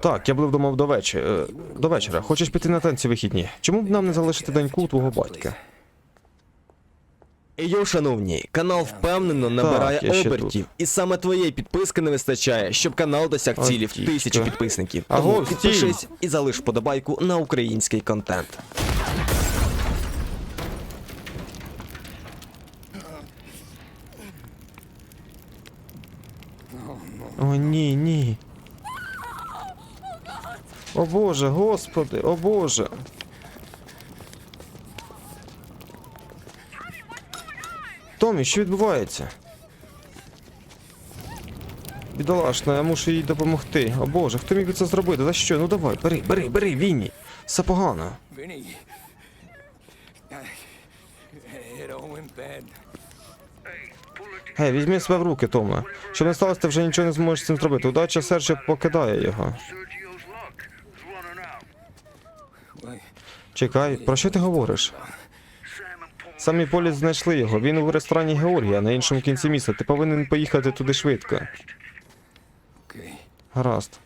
Так, я був вдома до вечора. До вечора. Хочеш піти на танці вихідні? Чому б нам не залишити доньку у твого батька? Йоу, шановні, канал впевнено набирає я ще обертів, і саме твоєї підписки не вистачає, щоб канал досяг цілі в тисячу підписників. Аго, Тому стій! і залиш подобайку на український контент. О, ні, ні. О Боже, господи, о Боже. Томі, що відбувається? Бідолашна, я мушу їй допомогти. О Боже, хто міг це зробити? За що? Ну давай, бери, бери, бери, Вінні. Все погано. Bad. Гей, візьми себе в руки, Томе. Щоб не сталося, ти вже нічого не зможеш з цим зробити. Удача Серджа покидає його. Чекай, про що ти говориш? Самі поліс знайшли його. Він у ресторані Георгія на іншому кінці міста. Ти повинен поїхати туди швидко. Гаразд.